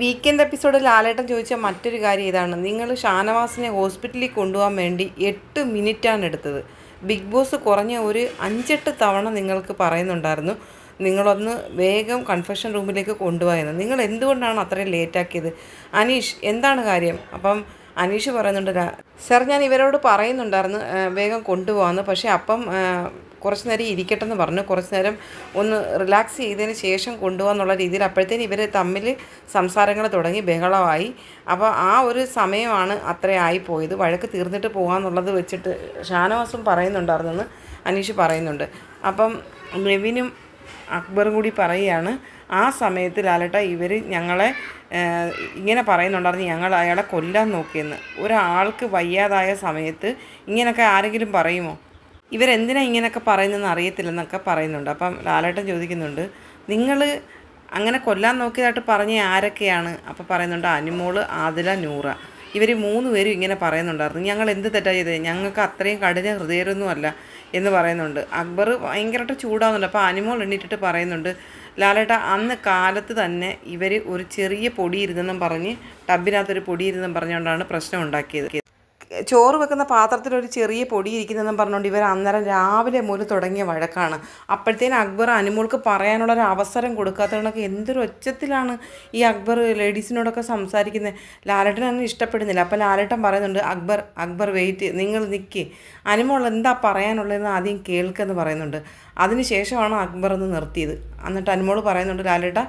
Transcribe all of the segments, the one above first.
Weekend എപ്പിസോഡിൽ ലാലേട്ടൻ ചോദിച്ച മറ്റൊരു കാര്യം ഇതാണ്. നിങ്ങൾ ഷാനവാസിനെ ഹോസ്പിറ്റലിൽ കൊണ്ടുപോകാൻ വേണ്ടി എട്ട് മിനിറ്റാണ് എടുത്തത്. ബിഗ് ബോസ് കുറഞ്ഞ ഒരു അഞ്ചെട്ട് തവണ നിങ്ങൾക്ക് പറയുന്നുണ്ടായിരുന്നു. നിങ്ങളൊന്ന് വേഗം കൺഫെഷൻ റൂമിലേക്ക് കൊണ്ടുപോയെന്ന്. നിങ്ങൾ എന്തുകൊണ്ടാണ് അത്രയും ലേറ്റാക്കിയത് അനീഷ് എന്താണ് കാര്യം? അപ്പം അനീഷ് പറയുന്നുണ്ട് സാർ ഞാൻ ഇവരോട് പറയുന്നുണ്ടായിരുന്നു വേഗം കൊണ്ടുപോകാമെന്ന് പക്ഷേ അപ്പം കുറച്ച് നേരം ഇരിക്കട്ടെ എന്ന് പറഞ്ഞു. കുറച്ച് നേരം ഒന്ന് റിലാക്സ് ചെയ്തതിന് ശേഷം കൊണ്ടുപോകാന്നുള്ള രീതിയിൽ അപ്പോഴത്തേന് ഇവർ തമ്മിൽ സംസാരങ്ങൾ തുടങ്ങി. ബഹളമായി. അപ്പോൾ ആ ഒരു സമയമാണ് അത്രയായി പോയത്. വഴക്ക് തീർന്നിട്ട് പോകാമെന്നുള്ളത് വെച്ചിട്ട് ഷാനവാസും പറയുന്നുണ്ടായിരുന്നെന്ന് അനീഷ് പറയുന്നുണ്ട്. അപ്പം നെവിനും അക്ബറും കൂടി പറയുകയാണ് ആ സമയത്ത് ലാലട്ട ഇവർ ഞങ്ങളെ ഇങ്ങനെ പറയുന്നുണ്ടായിരുന്നു ഞങ്ങൾ അയാളെ കൊല്ലാൻ നോക്കിയെന്ന്. ഒരാൾക്ക് വയ്യാതായ സമയത്ത് ഇങ്ങനെയൊക്കെ ആരെങ്കിലും പറയുമോ? ഇവരെന്തിനാ ഇങ്ങനെയൊക്കെ പറയുന്നതെന്ന് അറിയത്തില്ലെന്നൊക്കെ പറയുന്നുണ്ട്. അപ്പം ലാലേട്ടൻ ചോദിക്കുന്നുണ്ട് നിങ്ങൾ അങ്ങനെ കൊല്ലാൻ നോക്കിയതായിട്ട് പറഞ്ഞ ആരൊക്കെയാണ്? അപ്പോൾ പറയുന്നുണ്ട് അനുമോൾ ആദില നൂറ. ഇവർ മൂന്ന് പേരും ഇങ്ങനെ പറയുന്നുണ്ടായിരുന്നു. ഞങ്ങൾ എന്ത് തെറ്റാ ചെയ്തത് ഞങ്ങൾക്ക് അത്രയും കഠിന ഹൃദയമൊന്നുമല്ല എന്ന് പറയുന്നുണ്ട്. അക്ബർ ഭയങ്കരമായിട്ട് ചൂടാവുന്നുണ്ട്. അപ്പോൾ അനിമോൾ എണ്ണിട്ടിട്ട് പറയുന്നുണ്ട് ലാലേട്ട അന്ന് കാലത്ത് തന്നെ ഇവർ ഒരു ചെറിയ പൊടി ഇരുന്നെന്നും പറഞ്ഞ് ടബിനകത്തൊരു പൊടി ഇരുന്നെന്നും പറഞ്ഞുകൊണ്ടാണ് പ്രശ്നം ഉണ്ടാക്കിയത്. ചോറ് വെക്കുന്ന പാത്രത്തിൽ ഒരു ചെറിയ പൊടി ഇരിക്കുന്നതെന്നും പറഞ്ഞുകൊണ്ട് ഇവർ അന്നേരം രാവിലെ മുതൽ തുടങ്ങിയ വഴക്കാണ്. അപ്പോഴത്തേന് അക്ബർ അനുമോൾക്ക് പറയാനുള്ള ഒരു അവസരം കൊടുക്കാത്തവണക്ക് എന്തൊരു ഒച്ചത്തിലാണ് ഈ അക്ബർ ലേഡീസിനോടൊക്കെ സംസാരിക്കുന്നത് ലാലേട്ടനൊന്നും ഇഷ്ടപ്പെടുന്നില്ല. അപ്പോൾ ലാലേട്ടൻ പറയുന്നുണ്ട് അക്ബർ അക്ബർ വെയിറ്റ് നിങ്ങൾ നിൽക്കി അനുമോൾ എന്താ പറയാനുള്ളതെന്ന് ആദ്യം കേൾക്കെന്ന് പറയുന്നുണ്ട്. അതിനുശേഷമാണ് അക്ബർ ഒന്ന് നിർത്തിയത്. എന്നിട്ട് അനുമോൾ പറയുന്നുണ്ട് ലാലേട്ട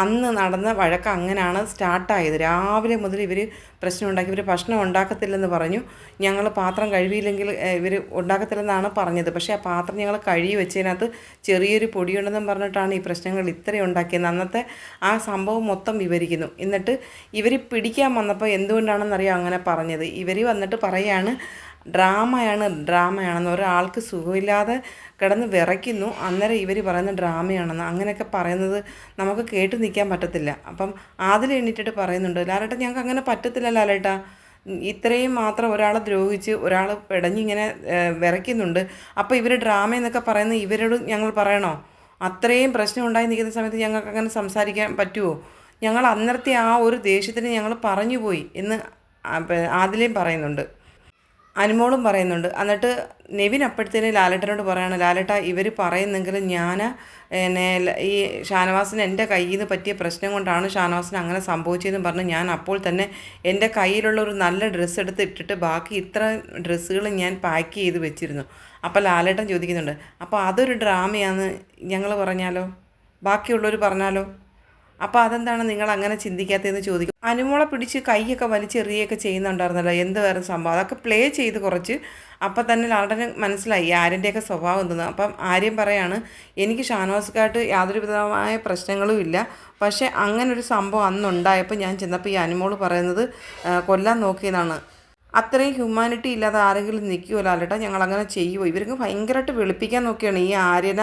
അന്ന് നടന്ന വഴക്ക് അങ്ങനെയാണ് സ്റ്റാർട്ടായത്. രാവിലെ മുതൽ ഇവർ പ്രശ്നം ഉണ്ടാക്കി ഇവർ ഭക്ഷണം ഉണ്ടാക്കത്തില്ലെന്ന് പറഞ്ഞു. ഞങ്ങൾ പാത്രം കഴുകിയില്ലെങ്കിൽ ഇവർ ഉണ്ടാക്കത്തില്ലെന്നാണ് പറഞ്ഞത്. പക്ഷേ ആ പാത്രം ഞങ്ങൾ കഴുകി വെച്ചതിനകത്ത് ചെറിയൊരു പൊടിയുണ്ടെന്നും പറഞ്ഞിട്ടാണ് ഈ പ്രശ്നങ്ങൾ ഇത്രയും ഉണ്ടാക്കിയത്. അന്നത്തെ ആ സംഭവം മൊത്തം വിവരിക്കുന്നു. എന്നിട്ട് ഇവർ പിടിക്കാൻ വന്നപ്പോൾ എന്തുകൊണ്ടാണെന്നറിയാം അങ്ങനെ പറഞ്ഞത്. ഇവർ വന്നിട്ട് പറയാണ് ഡ്രാമയാണ് ഡ്രാമയാണെന്ന്. ഒരാൾക്ക് സുഖമില്ലാതെ കിടന്ന് വിറയ്ക്കുന്നു. അന്നേരം ഇവർ പറയുന്ന ഡ്രാമയാണെന്ന്. അങ്ങനെയൊക്കെ പറയുന്നത് നമുക്ക് കേട്ട് നിൽക്കാൻ പറ്റത്തില്ല. അപ്പം ആദിൽ എണ്ണിട്ടിട്ട് പറയുന്നുണ്ട് ലാലേട്ട ഞങ്ങൾക്ക് അങ്ങനെ പറ്റത്തില്ല ലാലേട്ട. ഇത്രയും മാത്രം ഒരാളെ ദ്രോഹിച്ച് ഒരാൾ പിടഞ്ഞിങ്ങനെ വിറയ്ക്കുന്നുണ്ട്. അപ്പോൾ ഇവർ ഡ്രാമ എന്നൊക്കെ പറയുന്നത് ഇവരോട് ഞങ്ങൾ പറയണോ? അത്രയും പ്രശ്നം ഉണ്ടായി നിൽക്കുന്ന സമയത്ത് ഞങ്ങൾക്ക് അങ്ങനെ സംസാരിക്കാൻ പറ്റുമോ ഞങ്ങൾ അന്നത്തെ ആ ഒരു ദേഷ്യത്തിന് ഞങ്ങൾ പറഞ്ഞു പോയി എന്ന് ആദിലേയും പറയുന്നുണ്ട്. അനുമോളും പറയുന്നുണ്ട്. എന്നിട്ട് നെവിൻ അപ്പോഴത്തേന് ലാലേട്ടനോട് പറയാണ് ലാലേട്ട ഇവർ പറയുന്നെങ്കിലും ഞാൻ എന്നെ ഈ ഷാനവാസിന് എന്റെ കയ്യിൽ നിന്ന് പറ്റിയ പ്രശ്നം കൊണ്ടാണ് ഷാനവാസിന് അങ്ങനെ സംഭവിച്ചതെന്ന് പറഞ്ഞ് ഞാൻ അപ്പോൾ തന്നെ എന്റെ കയ്യിലുള്ള ഒരു നല്ല ഡ്രസ്സ് എടുത്ത് ഇട്ടിട്ട് ബാക്കി ഇത്ര ഡ്രസ്സുകൾ ഞാൻ പാക്ക് ചെയ്ത് വെച്ചിരുന്നു. അപ്പോൾ ലാലേട്ടൻ ചോദിക്കുന്നുണ്ട് അപ്പോൾ അതൊരു ഡ്രാമയാന്ന് ഞങ്ങൾ പറഞ്ഞാലോ? ബാക്കിയുള്ളവർ പറഞ്ഞാലോ? അപ്പോൾ അതെന്താണ് നിങ്ങൾ അങ്ങനെ ചിന്തിക്കാത്തതെന്ന് ചോദിക്കും. അനുമോളെ പിടിച്ച് കൈയൊക്കെ വലിച്ചെറിയൊക്കെ ചെയ്യുന്നുണ്ടായിരുന്നല്ലോ എന്തുവായിരുന്നു സംഭവം? അതൊക്കെ പ്ലേ ചെയ്ത് കുറച്ച് അപ്പം തന്നെ ലാടന് മനസ്സിലായി ആര്യന്റെയൊക്കെ സ്വഭാവം എന്തെന്ന്. അപ്പം ആര്യം പറയാണ് എനിക്ക് ഷാനോസ്ക്കായിട്ട് യാതൊരു വിധമായ പ്രശ്നങ്ങളും ഇല്ല. പക്ഷേ അങ്ങനൊരു സംഭവം അന്നുണ്ടായപ്പോൾ ഞാൻ ചെന്നപ്പോൾ ഈ അനുമോൾ പറയുന്നത് കൊല്ലാൻ നോക്കിയതാണ്. അത്രയും ഹ്യൂമാനിറ്റി ഇല്ലാതെ ആരെങ്കിലും നിൽക്കുമല്ലോ അല്ലട്ടാ ഞങ്ങൾ അങ്ങനെ ചെയ്യുമോ ഇവർക്ക് ഭയങ്കരമായിട്ട് വെളുപ്പിക്കാൻ നോക്കിയാണ് ഈ ആര്യന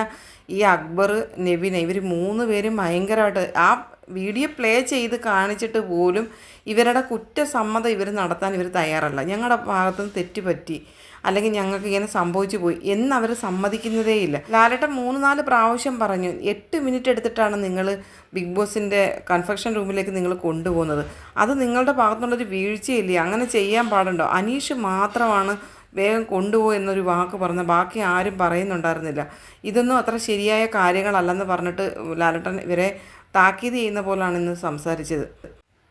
ഈ അക്ബർ നെവിന. ഇവർ മൂന്ന് പേരും ഭയങ്കരമായിട്ട് ആ വീഡിയോ പ്ലേ ചെയ്ത് കാണിച്ചിട്ട് പോലും ഇവരുടെ കുറ്റസമ്മതം ഇവർ നടത്താൻ ഇവർ തയ്യാറല്ല. ഞങ്ങളുടെ ഭാഗത്തുനിന്ന് തെറ്റുപറ്റി അല്ലെങ്കിൽ ഞങ്ങൾക്ക് ഇങ്ങനെ സംഭവിച്ചു പോയി എന്ന് അവർ സമ്മതിക്കുന്നതേയില്ല ലാലേട്ടൻ മൂന്ന് നാല് പ്രാവശ്യം പറഞ്ഞു എട്ട് മിനിറ്റ് എടുത്തിട്ടാണ് നിങ്ങൾ ബിഗ് ബോസിന്റെ കൺഫെക്ഷൻ റൂമിലേക്ക് നിങ്ങൾ കൊണ്ടുപോകുന്നത്. അത് നിങ്ങളുടെ ഭാഗത്തുനിന്നുള്ളൊരു വീഴ്ചയില്ലേ? അങ്ങനെ ചെയ്യാൻ പാടുണ്ടോ? അനീഷ് മാത്രമാണ് വേഗം കൊണ്ടുപോയി എന്നൊരു വാക്ക് പറഞ്ഞ ബാക്കി ആരും പറയുന്നുണ്ടായിരുന്നില്ല. ഇതൊന്നും അത്ര ശരിയായ കാര്യങ്ങളല്ലെന്ന് പറഞ്ഞിട്ട് ലാലേട്ടൻ ഇവരെ താക്കീത് ചെയ്യുന്ന പോലാണ് ഇന്ന് സംസാരിച്ചത്.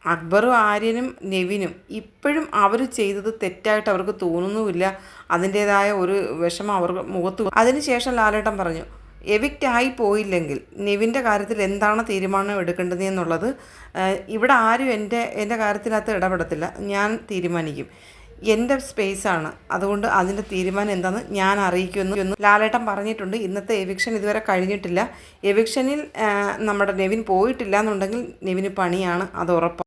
അക്ബറും ആര്യനും നെവിനും ഇപ്പോഴും അവർ ചെയ്തത് തെറ്റായിട്ട് അവർക്ക് തോന്നുന്നുമില്ല. അതിന്റേതായ ഒരു വിഷമം അവർക്ക് മുഖത്ത് അതിനുശേഷം ലാലേട്ടൻ പറഞ്ഞു എവിക്റ്റ് ആയി പോയില്ലെങ്കിൽ നെവിന്റെ കാര്യത്തിൽ എന്താണ് തീരുമാനം എടുക്കേണ്ടത് എന്നുള്ളത് ഇവിടെ ആരും എന്റെ എന്റെ കാര്യത്തിനകത്ത് ഇടപെടത്തില്ല. ഞാൻ തീരുമാനിക്കും. എന്റെ ആണ് അതുകൊണ്ട് അതിന്റെ തീരുമാനം എന്താണെന്ന് ഞാൻ അറിയിക്കുമെന്ന് എന്ന് ലാലേട്ടൻ പറഞ്ഞിട്ടുണ്ട്. ഇന്നത്തെ എവിക്ഷൻ ഇതുവരെ കഴിഞ്ഞിട്ടില്ല. എവിക്ഷനിൽ നമ്മുടെ നെവിൻ പോയിട്ടില്ല എന്നുണ്ടെങ്കിൽ നെവിന് പണിയാണ് അത് ഉറപ്പാണ്